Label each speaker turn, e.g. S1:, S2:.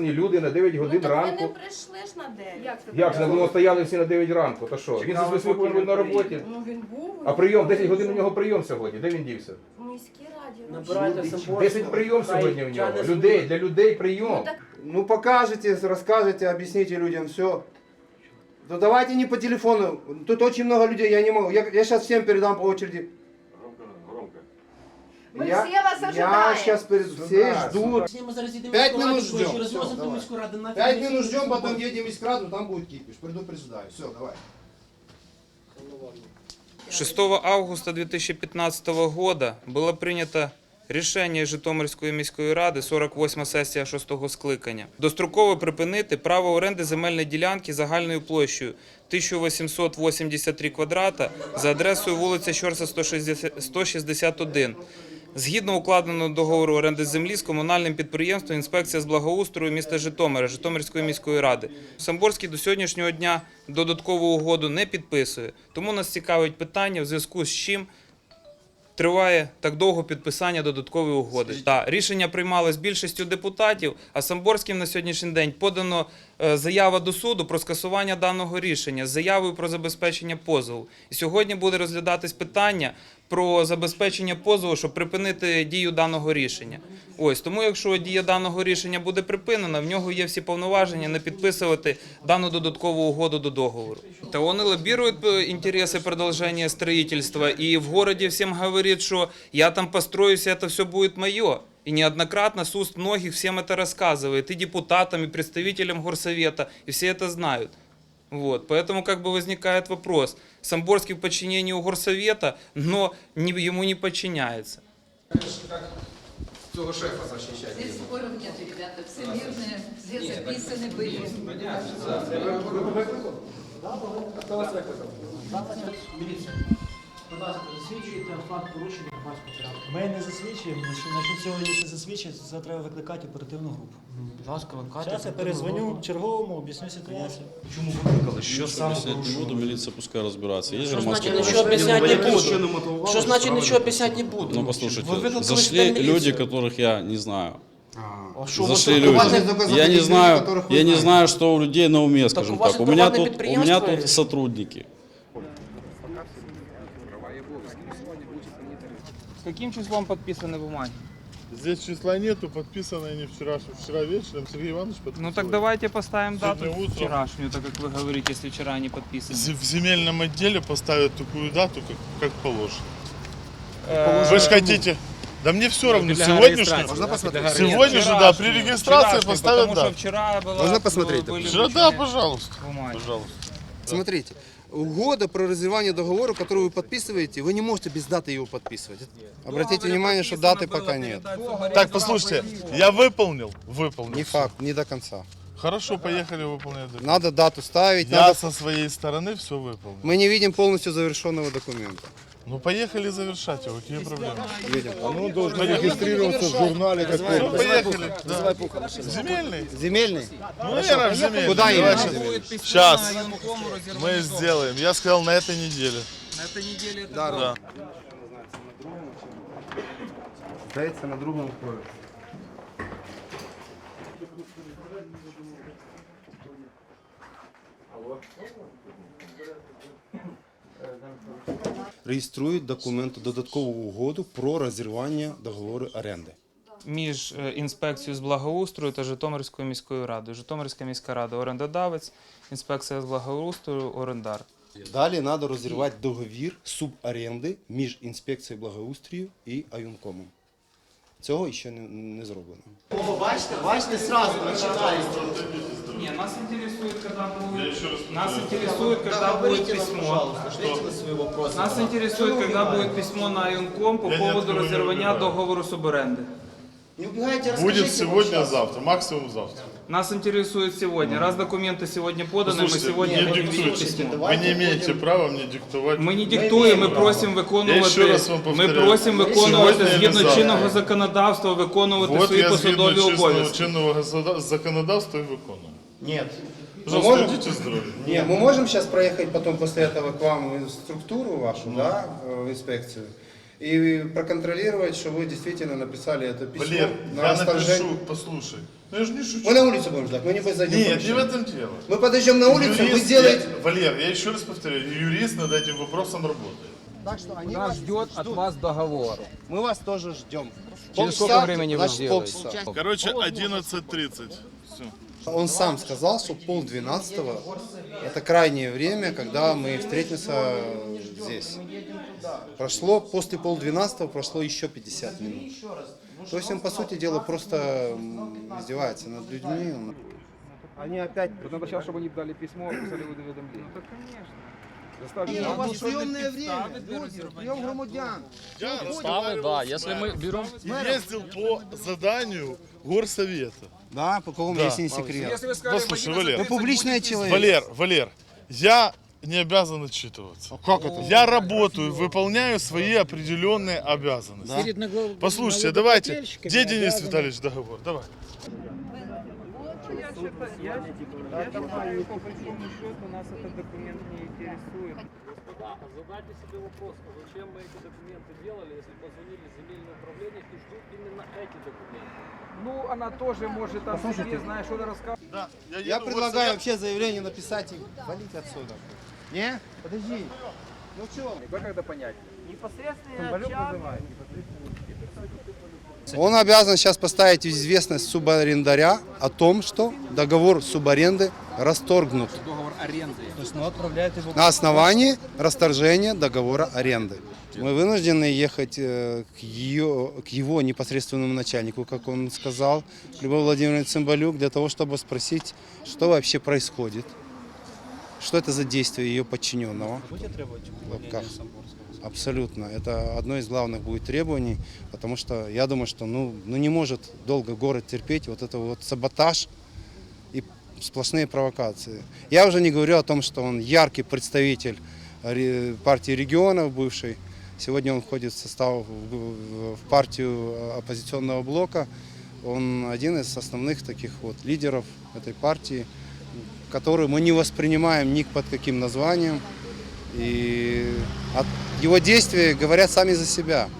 S1: Люди на 9 годин
S2: ну, так ви не прийшли ж на 9.
S3: Як це
S1: Як ну, стояли всі на 9 ранку? То що? Він з 8 повинен бути на роботі.
S2: Ну він був
S1: А прийом, 10 годин у нього прийом сьогодні. Де він дівся?
S2: в міській раді. ну,
S4: Набирайте
S2: що?
S4: Самборського.
S1: 10 прийом сьогодні в нього. Людей, для людей
S2: Ну,
S1: прийом.
S2: так
S5: Ну покажете, расскажете, объясните людям все. Ну давайте не по телефону. Тут очень много людей, я не могу. Я, я сейчас всем передам по очереди.
S3: Ми
S5: я,
S3: всі вас
S5: Я сейчас перед... Все ждут.
S4: Зараз
S5: П'ять
S4: в
S5: минут ждем. Все, давай. Пять
S4: ми
S5: минут ждем, потом едем в Искраду, там будет кипиш. Предупреждаю. Все, давай.
S6: 6 августа 2015 года было принято рішення Житомирської міської ради, 48 сесія 6 скликання, достроково припинити право оренди земельної ділянки загальною площею 1883 квадрата за адресою вулиця Щорса 160 161. Згідно укладеного договору оренди землі з комунальним підприємством інспекція з благоустрою міста Житомира Житомирської міської ради. Самборський до сьогоднішнього дня додаткову угоду не підписує. Тому нас цікавить питання, в зв'язку з чим триває так довго підписання додаткової угоди. Та рішення приймалось більшістю депутатів, а Самборським на сьогоднішній день подано заява до суду про скасування даного рішення з заявою про забезпечення позову. І сьогодні буде розглядатись питання про забезпечення позову, щоб припинити дію даного рішення. Ось тому, якщо дія даного рішення буде припинена, в нього є всі повноваження не підписувати дану додаткову угоду до договору. Та вони лоббируют э, интересы продолжения строительства, и в городе всем говорит, что я там построюсь, и это все будет мое. И неоднократно с уст многих всем это рассказывает, и депутатам, и представителям горсовета, и все это знают. Вот, поэтому как бы возникает вопрос. Самборский в подчинении у горсовета, но не, ему не подчиняется.
S1: Цього шефа захищати.
S7: Здесь споров нет, ребята, все мирные, все записаны были.
S4: Будь ласка, засвідчуєте факт порушення громадського порядку.
S8: Ми не засвідчуємо, значить цього якщо засвідчить, це треба викликати оперативну групу.
S4: Будь ласка, викликайте.
S8: Зараз я перезвоню черговому, об'ясню ситуацію.
S4: Чому викликали? Що саме
S9: Объяснять не буду, милиция пускай разбирается. Есть
S4: Що
S9: громадский
S4: значить
S9: порядок?
S4: нічого об'ясняти не буду? Що значить нічого об'ясняти не буду?
S9: Ну,
S4: Ви
S9: послушайте,
S4: викликали
S9: зашли
S4: сюди міліцію.
S9: люди, которых я не знаю.
S4: А що, ви
S9: Зашли
S4: тут-
S9: люди.
S5: у вас есть только
S9: Я не
S5: запретные
S9: знаю,
S5: люди, которых вы
S9: я не
S5: знаете.
S9: знаю, что у людей на уме, скажем
S4: у вас
S9: так. У
S4: это
S9: меня
S4: приватное
S9: тут, у меня
S4: предприятие?
S9: тут сотрудники.
S6: Каким числом подписаны бумаги?
S10: Здесь числа нету, подписано они вчера, вчера вечером Сергей Иванович подписал.
S6: Ну так давайте поставим дату
S10: Сегодня утром.
S6: вчерашнюю, так как вы говорите, если вчера не подписаны.
S10: З- В земельном отделе поставят такую дату, как, как положено.
S6: Э,
S10: Вы же хотите... Да мне все равно,
S6: для
S10: сегодняшнюю...
S5: Можно посмотреть?
S10: Сегодня же, да,
S6: вчерашнюю,
S10: при регистрации
S6: вчерашнюю,
S10: поставят
S6: потому что
S10: дату.
S6: вчера была,
S5: Можно посмотреть,
S6: были
S10: Вчера, да,
S6: вручены
S10: пожалуйста.
S6: бумаги.
S10: Пожалуйста.
S5: Смотрите, угода про разрывание договора, которую вы подписываете, вы не можете без даты его подписывать. Обратите внимание, что даты пока нет.
S10: Так, послушайте, я выполнил? Выполнил.
S5: Не факт, не до конца.
S10: Хорошо, поехали выполнять. документ.
S5: Надо дату ставить.
S10: Я
S5: надо-
S10: со своей стороны все выполнил.
S5: Мы не видим полностью завершенного документа.
S10: Ну, поехали завершать его, какие проблемы?
S5: Видим.
S10: Ну, должен регистрироваться в журнале. Ну, поехали. Да. Земельный?
S5: Земельный?
S10: Ну, наверное, земельный.
S5: Куда
S10: Давай
S5: именно?
S10: сейчас. Сейчас. Мы сделаем. Я сказал на этой неделе.
S6: На этой неделе это
S5: Да,
S10: Да.
S5: Здається, на другому поверсі. Реєструють документи, додаткову угоду про розірвання договору оренди.
S6: між е, інспекцією з благоустрою та Житомирською міською радою. Житомирська міська рада орендодавець, інспекція з благоустрою орендар.
S5: Далі треба розірвати договір суборенди між інспекцією благоустрою і Аюнкомом. Цього ще не, не зроблено.
S4: Бачите, бачите, сразу починається.
S6: Не, нас интересует, когда будет, нас интересует, когда будет письмо.
S4: ответьте на свої вопроси.
S6: Нас интересует, когда будет письмо на Юнком по поводу
S10: розірвання
S6: договору субаренды.
S4: Не убегайте,
S10: Будет
S4: расскажите
S10: сегодня,
S4: сейчас.
S10: завтра. Максимум завтра.
S6: Нас интересует сегодня. Раз документы сегодня поданы, мы
S10: Послушайте,
S6: сегодня
S10: не
S6: будем
S10: диктуйте.
S6: видеть письмо.
S10: Вы не имеете права мне диктовать.
S6: Ми не диктуємо, ми просимо
S10: Я
S6: виконувати.
S10: ще раз вам
S6: Ми
S10: повторяю.
S6: просимо виконувати
S10: Сьогодні і
S6: згідно
S10: завтра.
S6: чинного законодавства, виконувати
S10: Вот
S6: свої
S10: я згідно
S6: посадові
S10: чесного
S6: обов'язки.
S10: чинного государ- законодавства и выполнил.
S5: Нет.
S10: Пожалуйста,
S5: можем-
S10: идите здоровья.
S5: Не, мы можем сейчас проехать потом после этого к вам в структуру вашу, да, в инспекцию, и проконтролировать, что вы действительно написали это письмо
S10: Валер,
S5: на
S10: я
S5: расторжение.
S10: напишу, послушай. Ну я же не шучу.
S5: Мы на улице будем ждать, мы не зайдем.
S10: Нет, не в этом дело.
S5: Мы подойдем на улицу, вы
S10: Юрист,
S5: сделаете...
S10: я- Валер, я еще раз повторяю, юрист над этим вопросом работает.
S5: Так что они
S1: Нас ждет от вас договор.
S5: Мы вас тоже ждем.
S1: Через сколько времени вы сделаете?
S5: полчаса.
S10: Короче, 11.30. Все.
S5: Он сам сказал, что пол двенадцатого это крайнее время, когда мы встретимся здесь. Прошло, после пол двенадцатого прошло еще 50 минут. То есть он, по сути дела, просто издевается над людьми. Он- Они опять...
S1: Тут надо сейчас, чтобы они дали письмо, писали уведомление. Ну, конечно.
S5: у вас приемное время, люди, прием громадян.
S10: Я
S3: да, если мы берем...
S10: ездил по заданию горсовета.
S5: Да, по какому
S10: Да.
S5: если не секрет.
S1: Если вы сказали,
S10: Послушай,
S1: в 11:30
S10: Валер.
S5: Вы публичный человек.
S10: Валер, Валер, я не обязан отчитываться.
S5: Как это?
S10: Я работаю, выполняю свои определенные обязанности. Послушайте, давайте. Где Денис Витальевич договор? Давай.
S3: Задайте себе вопрос, зачем мы эти документы делали, если позвонили в земельное управление и ждут именно эти документы.
S1: Ну, она тоже может о себе, знаешь, что-то рассказывать.
S10: Да,
S5: Я
S10: в
S5: предлагаю вообще заявление написать и валить отсюда. Не? Подожди. Ну что?
S1: Как это понять?
S5: Он обязан сейчас поставить в известность субарендаря о том, что договор субаренды расторгнут
S1: Договор аренды.
S8: То есть, ну, отправляют его...
S5: на основании расторжения договора аренды. Мы вынуждены ехать э, к, ее, к его непосредственному начальнику, как он сказал, Любовь Владимировна Цымбалюк, для того, чтобы спросить, что вообще происходит, что это за действие ее подчиненного.
S8: Будете требовать
S5: лапках. Абсолютно. Это одно из главных будет требований, потому что я думаю, что ну, ну не может долго город терпеть вот это вот саботаж и сплошные провокации. Я уже не говорю о том, что он яркий представитель ре- партии регионов бывшей. Сегодня он входит в состав в партию оппозиционного блока. Он один из основных таких вот лидеров этой партии, которую мы не воспринимаем ни под каким названием. И его действия говорят сами за себя.